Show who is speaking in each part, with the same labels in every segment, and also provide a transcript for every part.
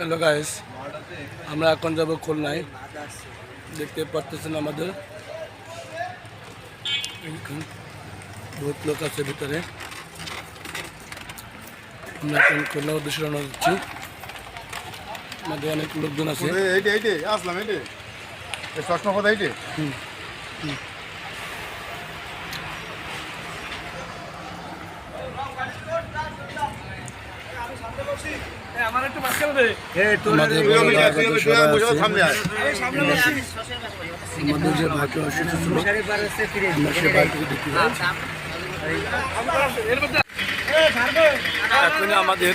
Speaker 1: Hello guys আমরা এখন যাব খুলনায়। দেখতে পারতেছেন আমাদের। বহুত লোক আছে ভিতরে। আমরা এখন খুলনা উদ্দেশ্যে রওনা দিচ্ছি। আমাদের অনেক লোকজন আছে।
Speaker 2: এইটে এইটে আসলাম এইটে এই চশমা কথা এইটে
Speaker 1: আমাদের বড় ভাই সবাই আছে।
Speaker 2: সামনে আয়
Speaker 1: আমাদের যে ভাগ্য অসুস্থ ছিল আমরা সে ভাইকে দেখতে পাচ্ছি এখন আমাদের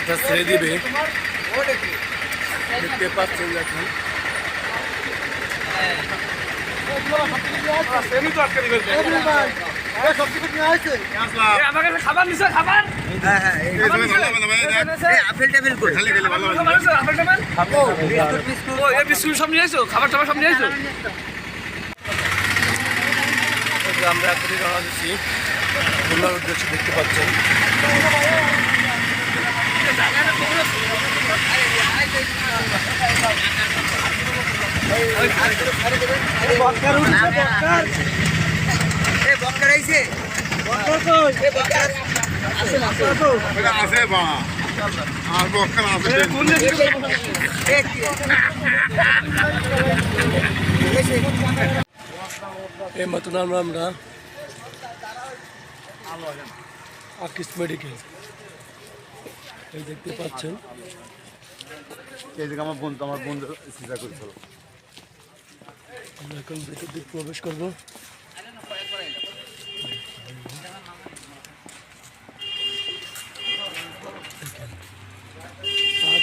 Speaker 1: এটা ছেড়ে দিবে। দেখতে পাচ্ছেন এখন।
Speaker 2: এই তুমি ভালো
Speaker 1: খাবার টাবার সব নিয়ে আমরা এখনই রওনা দিচ্ছি খুলনার উদ্দেশ্যে দেখতে পাচ্ছেন
Speaker 3: এ বক্কার আইছে
Speaker 1: এই মতন আমরা আমরা আকিস মেডিকেল। এই দেখতে পাচ্ছেন।
Speaker 2: এই আমার বোন আমার বোন চিন্তা করেছিল।
Speaker 1: আমরা এখন ভেতর দিক প্রবেশ করব।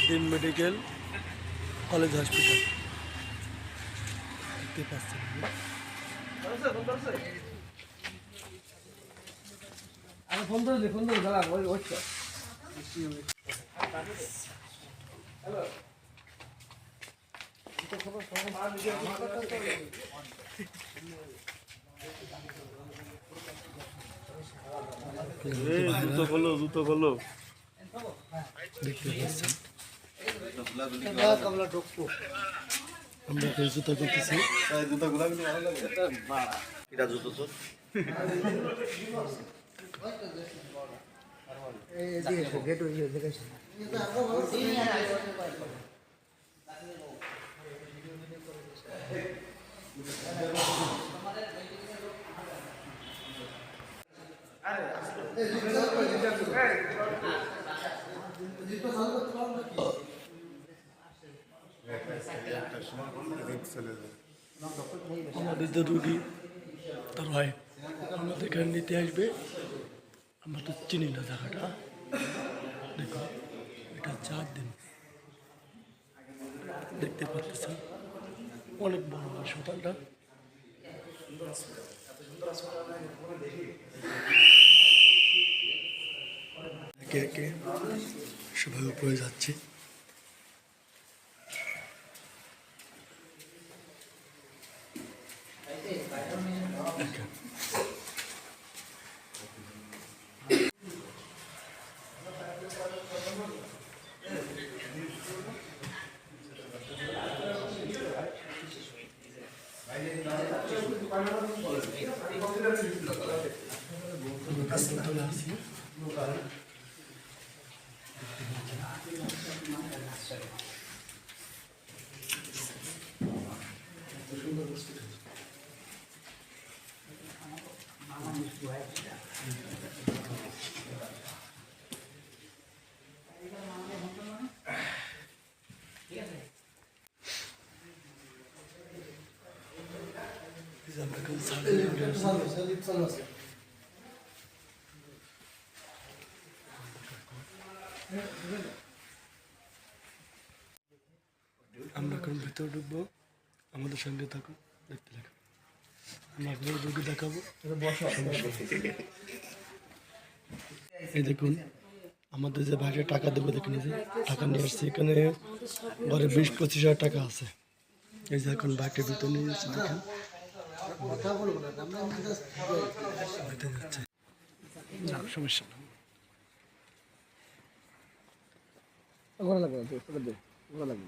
Speaker 1: দিন মেডিকেল কলেজ হসপিটাল দেখতে পাচ্ছেন
Speaker 2: জুতো খোলো জুতো খোলো।
Speaker 1: দেখতে পাচ্ছেন? আমরা এখন জুতা করতেছি
Speaker 2: এটা জুতো তো
Speaker 3: দেখাইছে
Speaker 1: আমাদের যে রুগী তার হয় আমাদের এখানে নিতে আসবে। আমরা তো চিনি না জায়গাটা। দেখো, এটা চার দিন দেখতে পাচ্ছেন। অনেক বড় হাসপাতালটা। একে একে সবাই উপরে যাচ্ছে। দেখেন হাসপাতালে আছি এই যে আমরা এখন ভেতরে ঢুকবো। আমাদের সঙ্গে থাকুন দেখতে থাকুন। আপনাদের রোগী দেখাবো এই দেখুন, আমাদের যে ভাইটা টাকা দেবে দেখে নিয়েছে টাকা নিয়ে আসছে। এখানে ঘরে বিশ পঁচিশ হাজার টাকা আছে। এই যে এখন বাইকের ভিতরে নিয়ে যাচ্ছে দেখেন। সমস্যা
Speaker 3: লাগবে লাগবে।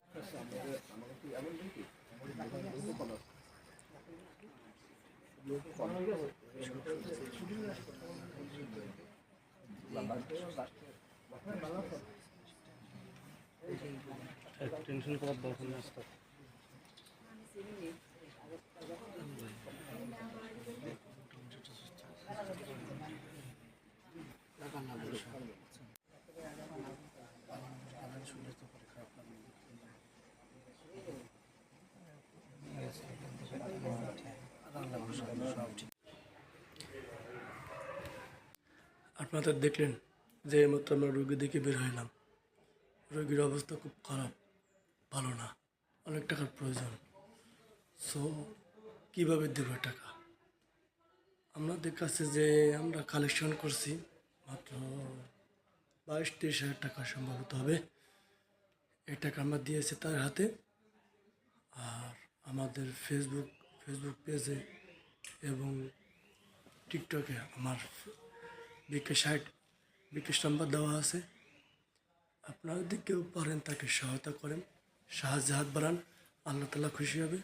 Speaker 2: টেনশন
Speaker 1: করার দরকার নেই আপনাদের দেখলেন যে এইমাত্র আমরা রোগী দেখে বের হইলাম। রোগীর অবস্থা খুব খারাপ, ভালো না, অনেক টাকার প্রয়োজন। সো কীভাবে দেব টাকা? আমাদের কাছে যে আমরা কালেকশন করছি, মাত্র বাইশ তেইশ হাজার টাকা সম্ভবত হবে। এই টাকা আমরা দিয়েছি তার হাতে। আর আমাদের ফেসবুক ফেসবুক পেজে এবং টিকটকে আমার বিকাশ সাইট বিকাশ নাম্বার দেওয়া আছে। আপনারা যদি কেউ পারেন তাকে সহায়তা করেন সাহায্য হাত বাড়ান, আল্লাহ তালা খুশি হবে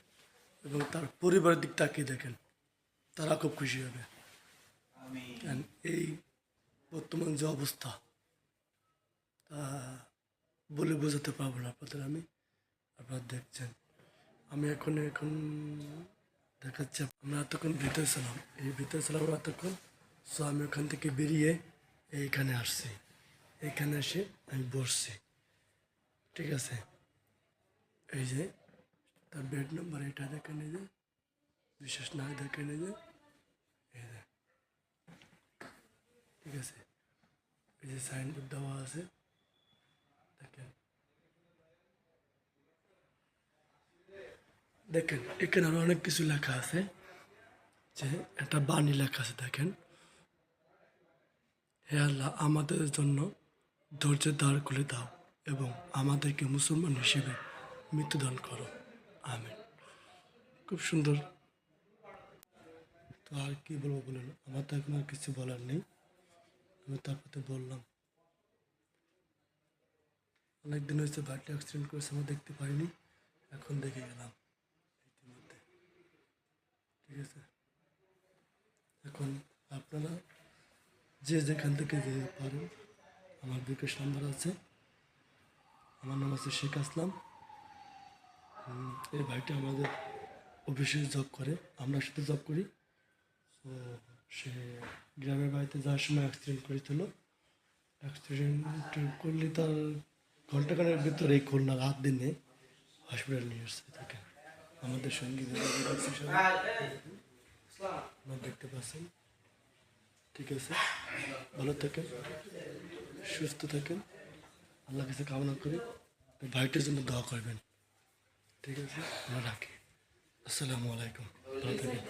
Speaker 1: এবং তার পরিবারের দিক তাকিয়ে দেখেন, তারা খুব খুশি হবে। এই বর্তমান যে অবস্থা, তা বলে বোঝাতে পারব না আপনাদের আমি। আপনারা দেখছেন, আমি এখন এখন দেখাচ্ছি, আমরা এতক্ষণ ভিতরে ছিলাম। এই ভিতরে ছিলাম, আমরা এতক্ষণ সো আমি ওখান থেকে বেরিয়ে এইখানে আসছি। এখানে এসে আমি বসছি। ঠিক আছে? এই যে, তার বেড নাম্বার এটা দেখেন এই যে। বিশেষ না দেখেন এই যে। এই যে ঠিক আছে? এই যে সাইনবোর্ড দেওয়া আছে দেখেন দেখেন, এখানে আরও অনেক কিছু লেখা আছে। যে একটা বাণী লেখা আছে, দেখেন। হে আল্লাহ, আমাদের জন্য ধৈর্যের দ্বার খুলে দাও এবং আমাদেরকে মুসলমান হিসেবে মৃত্যুদান করো। আমিন। খুব সুন্দর। তো আর কি বলব বলুন? আমার তো এখন আর কিছু বলার নেই। আমি তারপরে বললাম। অনেকদিন হয়েছে বাইকটা অ্যাক্সিডেন্ট করেছে, আমরা দেখতে পারিনি এখন দেখে গেলাম। ঠিক আছে? এখন আপনারা যে যেখান থেকে যে পারেন, আমার বিকাশ নাম্বার আছে। আমার নাম আছে শেখ আসলাম। এই ভাইটা আমাদের অফিসে জব করে। আমরা সাথে জব করি। তো সে গ্রামের বাড়িতে যাওয়ার সময় অ্যাক্সিডেন্ট করেছিল। অ্যাক্সিডেন্ট করলে তার ঘন্টাখানের ভিতরে এই খুলনা রাত দিনে হসপিটাল নিয়ে এসছে তাকে। আমাদের সঙ্গে যোগাযোগ আছে আপনারা দেখতে পাচ্ছেন। ঠিক আছে? ভালো থাকেন, সুস্থ থাকেন। আল্লাহ কাছে কামনা করি। ভাইটার জন্য দোয়া করবেন। ঠিক আছে? আমরা রাখি। আসসালামু আলাইকুম। ভালো থাকেন।